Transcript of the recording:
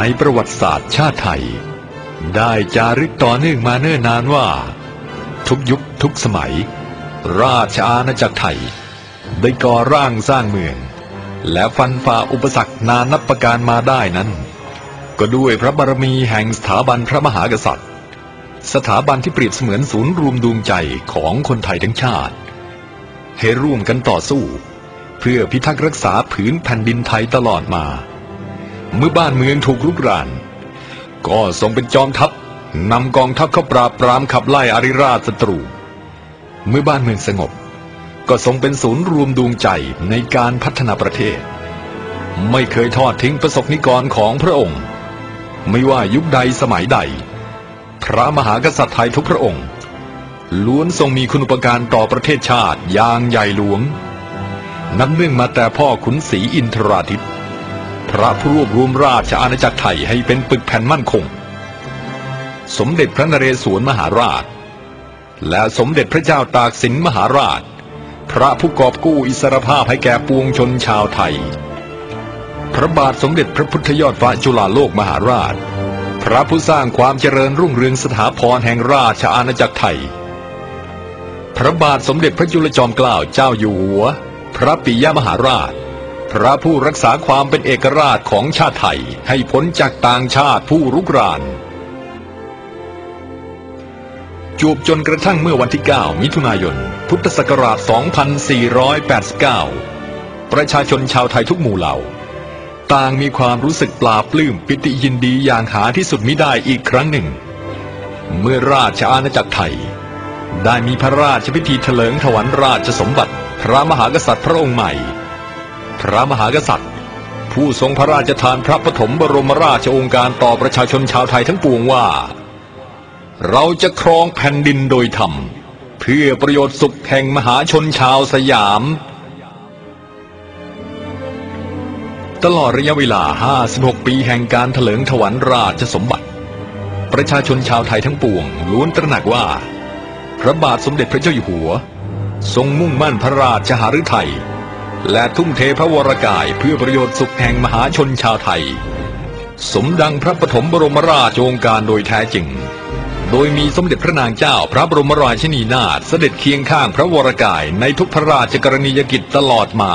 ในประวัติศาสตร์ชาติไทย ได้จารึกต่อเนื่องมาเนิ่นนานว่า ทุกยุคทุกสมัย ราชอาณาจักรไทย ได้ก่อร่างสร้างเมือง และฟันฝ่าอุปสรรคนานับประการมาได้นั้น ก็ด้วยพระบารมีแห่งสถาบันพระมหากษัตริย์ สถาบันที่เปรียบเสมือนศูนย์รวมดวงใจของคนไทยทั้งชาติ ให้ร่วมกันต่อสู้ เพื่อพิทักษ์รักษาผืนแผ่นดินไทยตลอดมา เมื่อบ้านเมืองถูกรุกราน ก็ทรงเป็นจอมทัพนำกองทัพเข้าปราบปรามขับไล่อาริราชศัตรู เมื่อบ้านเมืองสงบ ก็ทรงเป็นศูนย์รวมดวงใจในการพัฒนาประเทศ ไม่เคยทอดทิ้งประสบนิกรของพระองค์ ไม่ว่ายุคใดสมัยใด พระมหากษัตริย์ไทยทุกพระองค์ ล้วนทรงมีคุณูปการต่อประเทศชาติอย่างใหญ่หลวงนับเนื่องมาแต่พ่อขุนศรีอินทราทิต พระผู้รวบรวมราชอาณาจักรไทยให้เป็นปึกแผ่นมั่นคง สมเด็จพระนเรศวรมหาราช และสมเด็จพระเจ้าตากสินมหาราช พระผู้กอบกู้อิสรภาพให้แก่ปวงชนชาวไทย พระบาทสมเด็จพระพุทธยอดฟ้าจุฬาโลกมหาราช พระผู้สร้างความเจริญรุ่งเรืองสถาพรแห่งราชอาณาจักรไทย พระบาทสมเด็จพระจุลจอมเกล้าเจ้าอยู่หัว พระปิยมหาราช พระผู้รักษาความเป็นเอกราชของชาติไทยให้พ้นจากต่างชาติผู้รุกราน จวบจนกระทั่งเมื่อวันที่ 9 มิถุนายน พุทธศักราช 2489 ประชาชนชาวไทยทุกหมู่เหล่า ต่างมีความรู้สึกปลาปลื้มปิติยินดีอย่างหาที่สุดมิได้อีกครั้งหนึ่ง เมื่อราชอาณาจักรไทย ได้มีพระราชพิธีเถลิงถวันราชสมบัติ พระมหากษัตริย์พระองค์ใหม่ พระมหากษัตริย์ ผู้ทรงพระราชทานพระปฐมบรมราชโองการต่อประชาชนชาวไทยทั้งปวงว่า เราจะครองแผ่นดินโดยธรรม เพื่อประโยชน์สุขแห่งมหาชนชาวสยาม ตลอดระยะเวลา 56 ปีแห่งการเถลิงถวันราชสมบัติ ประชาชนชาวไทยทั้งปวงล้วนตระหนักว่า พระบาทสมเด็จพระเจ้าอยู่หัว ทรงมุ่งมั่นพระราชหฤทัย และทุ่มเทพระวรกายเพื่อประโยชน์สุขแห่งมหาชนชาวไทย สมดังพระปฐมบรมราชโองการโดยแท้จริง โดยมีสมเด็จพระนางเจ้าพระบรมราชินีนาถเสด็จเคียงข้างพระวรกายในทุกพระราชกรณียกิจตลอดมา